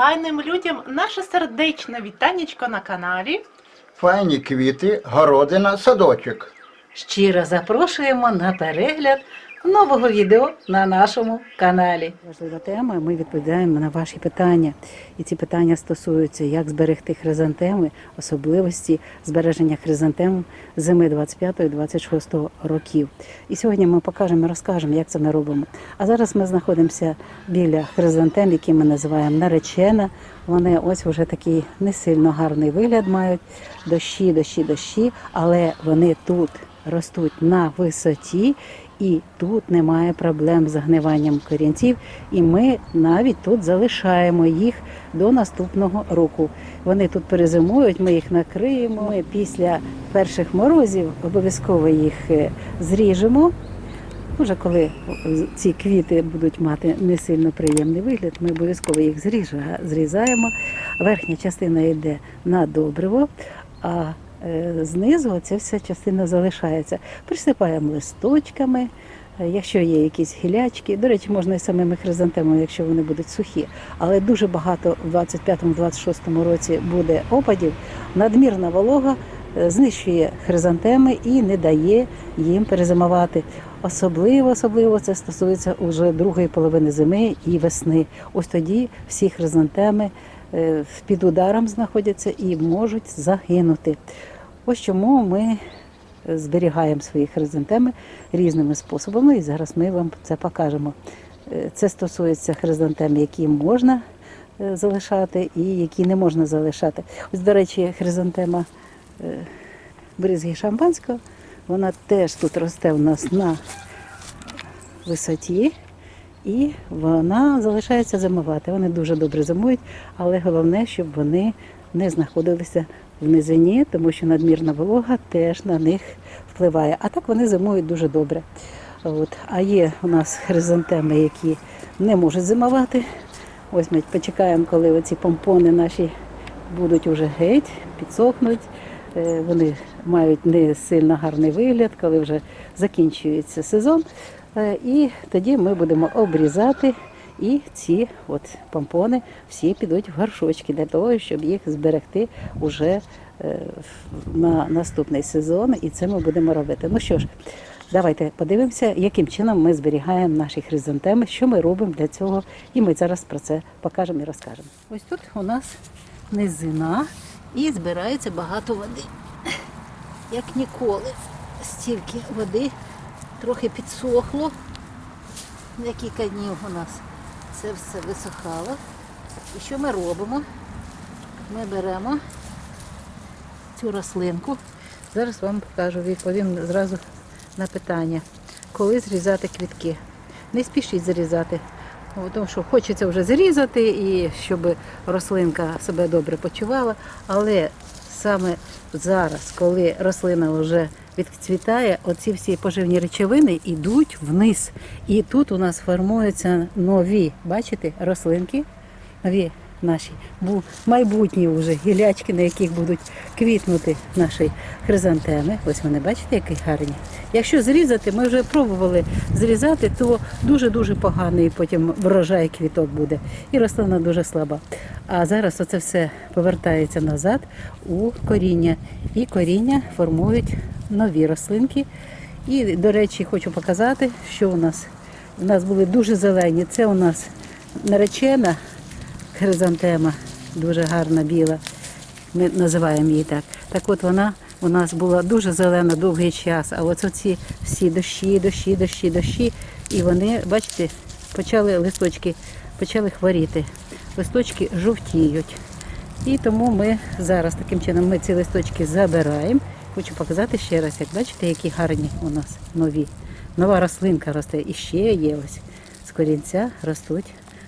файним людям наше сердечне вітанечко на каналі. Файні квіти, городина, садочок. Щиро запрошуємо на перегляд нового відео на нашому каналі. Важлива тема. Ми відповідаємо на ваші питання. І ці питання стосуються, як зберегти хризантеми, особливості збереження хризантем зими 25-26 років. І сьогодні ми покажемо розкажемо, як це ми робимо. А зараз ми знаходимося біля хризантем, які ми називаємо наречена. Вони ось вже такий не сильно гарний вигляд мають. Дощі, дощі, дощі, але вони тут ростуть на висоті, і тут немає проблем з загниванням корінців. І ми навіть тут залишаємо їх до наступного року. Вони тут перезимують, ми їх накриємо. Ми після перших морозів обов'язково їх е, зріжемо. Уже коли ці квіти будуть мати не сильно приємний вигляд, ми обов'язково їх зріжа- зрізаємо. Верхня частина йде на добриво, а знизу ця вся частина залишається. Присипаємо листочками. е, Якщо є якісь гілячки, до речі, можна і самими хризантемами, якщо вони будуть сухі. Але дуже багато в 25-26 році буде опадів. Надмірна волога е, знищує хризантеми і не дає їм перезимувати. Особливо, особливо це стосується уже другої половини зими і весни. Ось тоді всі хризантеми е, під ударом знаходяться і можуть загинути. Ось чому ми зберігаємо свої хризантеми різними способами, і зараз ми вам це покажемо. Е, Це стосується хризантем, які можна е, залишати і які не можна залишати. Ось, до речі, хризантема е, бризги шампанського, вона теж тут росте в нас на висоті. І вона залишається зимувати. Вони дуже добре зимують, але головне, щоб вони не знаходилися в низині, тому що надмірна волога теж на них впливає. А так вони зимують дуже добре. От. А є у нас хризантеми, які не можуть зимувати. Ось ми почекаємо, коли оці помпони наші будуть уже геть, підсохнуть. Е, Вони мають не сильно гарний вигляд, коли вже закінчується сезон. Е, І тоді ми будемо обрізати, і ці от помпони всі підуть в горшочки для того, щоб їх зберегти уже е, на наступний сезон. І це ми будемо робити. Ну що ж, давайте подивимося, яким чином ми зберігаємо наші хризантеми, що ми робимо для цього, і ми зараз про це покажемо і розкажемо. Ось тут у нас низина і збирається багато води. Як ніколи, стільки води трохи підсохло. Декілька днів у нас це все висохало. І що ми робимо? Ми беремо цю рослинку. Зараз вам покажу, відповім зразу на питання, коли зрізати квітки. Не спішіть зрізати, тому що хочеться вже зрізати і щоб рослинка себе добре почувала, але саме зараз, коли рослина вже відцвітає, оці всі поживні речовини йдуть вниз. І тут у нас формуються нові, бачите, рослинки, нові наші бу- майбутні вже гілячки, на яких будуть квітнути наші хризантеми. Ось вони бачите, які гарні. Якщо зрізати, ми вже пробували зрізати, то дуже-дуже поганий потім врожай квіток буде. І рослина дуже слаба. А зараз оце все повертається назад у коріння. І коріння формують нові рослинки. І, до речі, хочу показати, що у нас. У нас були дуже зелені. Це у нас наречена хризантема, дуже гарна біла. Ми називаємо її так. Так от вона у нас була дуже зелена довгий час. А от оці всі дощі, дощі, дощі, дощі. І вони, бачите, почали листочки, почали хворіти. Листочки жовтіють. І тому ми зараз таким чином ми ці листочки забираємо. Хочу показати ще раз, як бачите, які гарні у нас нові. Нова рослинка росте. І ще є ось з корінця ростуть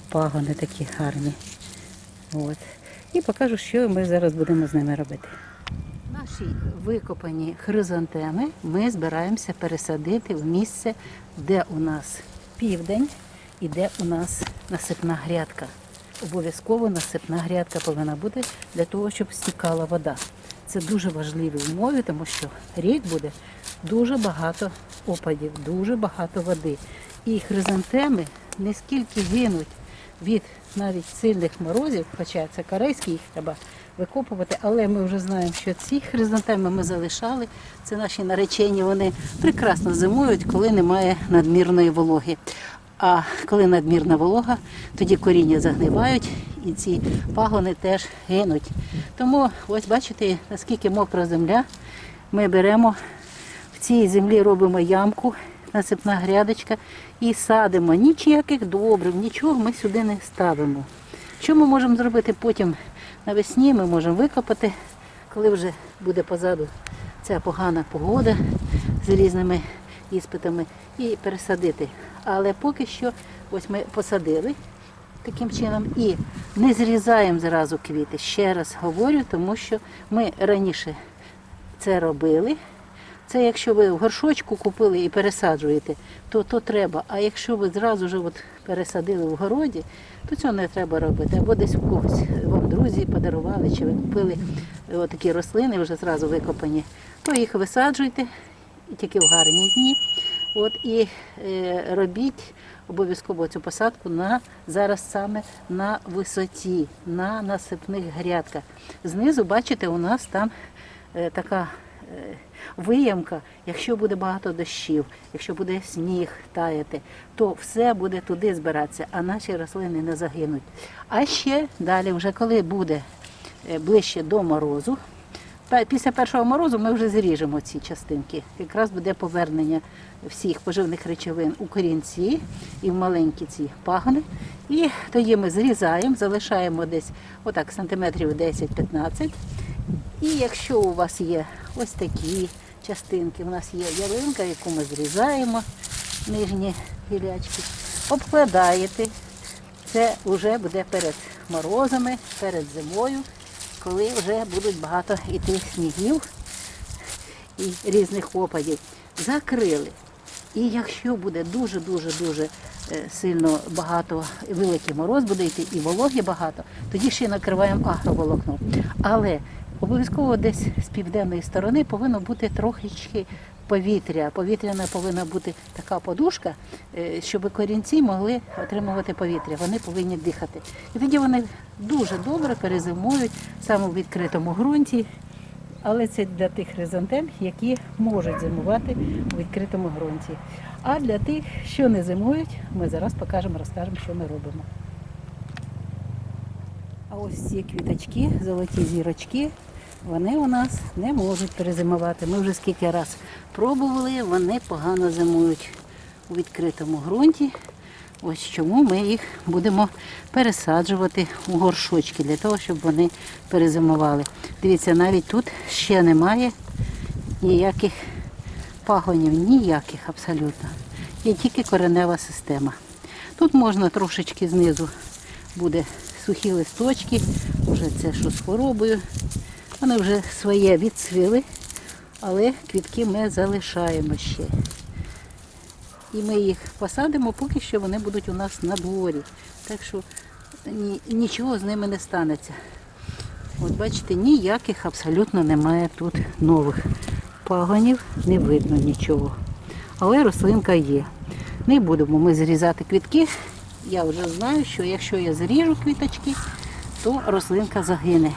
пагони такі гарні. От. І покажу, що ми зараз будемо з ними робити. Наші викопані хризантеми ми збираємося пересадити в місце, де у нас південь і де у нас насипна грядка. Обов'язково насипна грядка повинна бути для того, щоб стікала вода. Це дуже важливі умови, тому що рік буде дуже багато опадів, дуже багато води. І хризантеми не скільки гинуть від навіть сильних морозів, хоча це корейські, їх треба викопувати, але ми вже знаємо, що ці хризантеми ми залишали. Це наші наречені, вони прекрасно зимують, коли немає надмірної вологи. А коли надмірна волога, тоді коріння загнивають і ці пагони теж гинуть. Тому ось бачите, наскільки мокра земля. Ми беремо в цій землі робимо ямку, насипна грядочка і садимо. Ніяких добрив, нічого ми сюди не ставимо. Що ми можемо зробити потім навесні? Ми можемо викопати, коли вже буде позаду ця погана погода з різними іспитами, і пересадити. Але поки що ось ми посадили таким чином і не зрізаємо зразу квіти. Ще раз говорю, тому що ми раніше це робили. Це якщо ви в горшочку купили і пересаджуєте, то то треба. А якщо ви зразу ж от пересадили в городі, то цього не треба робити. Або десь у когось вам друзі подарували, чи ви купили е, такі рослини вже зразу викопані, то їх висаджуйте тільки в гарні дні. От і е, робіть обов'язково цю посадку на зараз саме на висоті, на насипних грядках. Знизу, бачите, у нас там е, така виямка, якщо буде багато дощів, якщо буде сніг таяти, то все буде туди збиратися, а наші рослини не загинуть. А ще далі, вже коли буде е, ближче до морозу, Після першого морозу ми вже зріжемо ці частинки. Якраз буде повернення всіх поживних речовин у корінці і в маленькі ці пагони. І тоді ми зрізаємо, залишаємо десь отак сантиметрів 10-15. І якщо у вас є ось такі частинки, у нас є ялинка, яку ми зрізаємо, нижні гілячки, обкладаєте. Це вже буде перед морозами, перед зимою, коли вже будуть багато іти снігів і різних опадів. Закрили. І якщо буде дуже-дуже-дуже е, сильно багато, великий мороз буде йти і вологи багато, тоді ще накриваємо агроволокном. Але обов'язково десь з південної сторони повинно бути трохи повітря. Повітряна повинна бути така подушка, е, щоб корінці могли отримувати повітря. Вони повинні дихати. І тоді вони дуже добре перезимують саме в відкритому ґрунті. Але це для тих хризантем, які можуть зимувати у відкритому ґрунті. А для тих, що не зимують, ми зараз покажемо, розкажемо, що ми робимо. А ось ці квіточки, золоті зірочки, вони у нас не можуть перезимувати. Ми вже скільки раз пробували, вони погано зимують у відкритому ґрунті. Ось чому ми їх будемо пересаджувати у горшочки для того, щоб вони перезимували. Дивіться, навіть тут ще немає ніяких пагонів, ніяких абсолютно. Є тільки коренева система. Тут можна трошечки знизу буде сухі листочки, вже це що з хворобою. Вони вже своє відцвіли, але квітки ми залишаємо ще. І ми їх посадимо, поки що вони будуть у нас на дворі. Так що ні- нічого з ними не станеться. От бачите, ніяких абсолютно немає тут нових пагонів, не видно нічого. Але рослинка є. Не будемо ми зрізати квітки. Я вже знаю, що якщо я зріжу квіточки, то рослинка загине.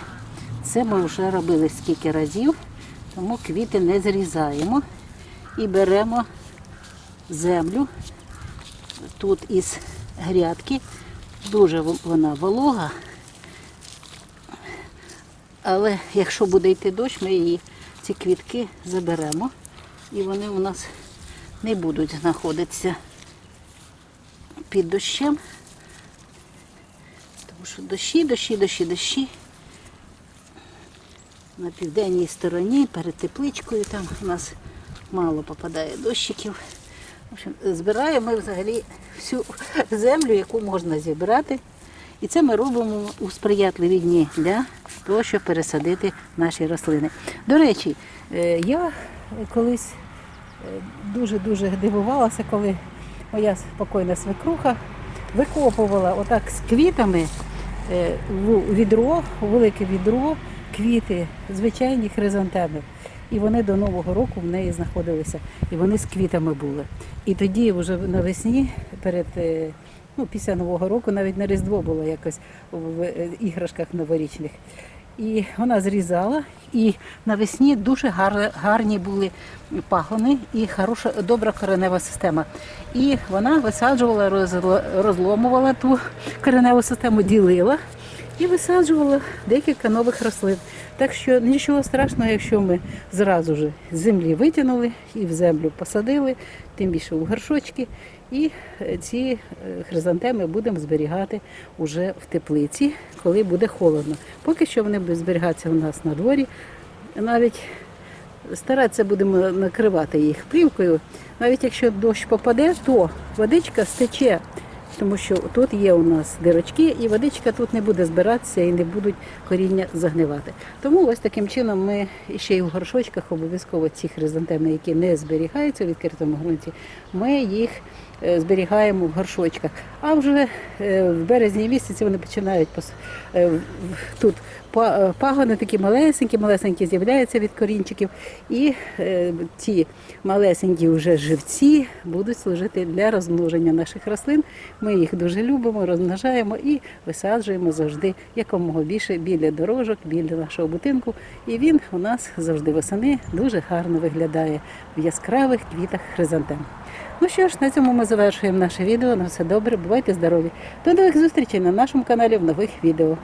Це ми вже робили скільки разів, тому квіти не зрізаємо і беремо землю тут із грядки. Дуже вона волога. Але якщо буде йти дощ, ми її ці квітки заберемо. І вони у нас не будуть знаходитися під дощем. Тому що дощі, дощі, дощі, дощі. На південній стороні, перед тепличкою, там у нас мало попадає дощиків. В общем, збираємо ми взагалі всю землю, яку можна зібрати. І це ми робимо у сприятливі дні для того, щоб пересадити наші рослини. До речі, е, я колись е, дуже-дуже дивувалася, коли моя спокійна свекруха викопувала отак з квітами е, відро, велике відро, квіти, звичайні хризантеми. І вони до Нового року в неї знаходилися. І вони з квітами були. І тоді, вже навесні, перед е, ну, після Нового року, навіть на Різдво було якось в е, іграшках новорічних. І вона зрізала, і навесні дуже гар, гарні були пагони і хороша, добра коренева система. І вона висаджувала, розломувала ту кореневу систему, ділила і висаджувала декілька нових рослин. Так що нічого страшного, якщо ми зразу ж з землі витягнули і в землю посадили, тим більше у горшочки. І е, ці е, хризантеми будемо зберігати уже в теплиці, коли буде холодно. Поки що вони будуть зберігатися у нас на дворі. Навіть старатися будемо накривати їх плівкою. Навіть якщо дощ попаде, то водичка стече, тому що тут є у нас дирочки, і водичка тут не буде збиратися і не будуть коріння загнивати. Тому ось таким чином ми ще й в горшочках обов'язково ці хризантеми, які не зберігаються у відкритому ґрунті, ми їх зберігаємо в горшочках. А вже е, в березні місяці вони починають е, тут па- е, пагони такі малесенькі, малесенькі з'являються від корінчиків, і е, ці малесенькі вже живці будуть служити для розмноження наших рослин. Ми їх дуже любимо, розмножаємо і висаджуємо завжди якомога більше біля дорожок, біля нашого будинку. І він у нас завжди восени дуже гарно виглядає в яскравих квітах хризантем. Ну що ж, на цьому завершуємо наше відео. На все добре, бувайте здорові. До нових зустрічей на нашому каналі в нових відео.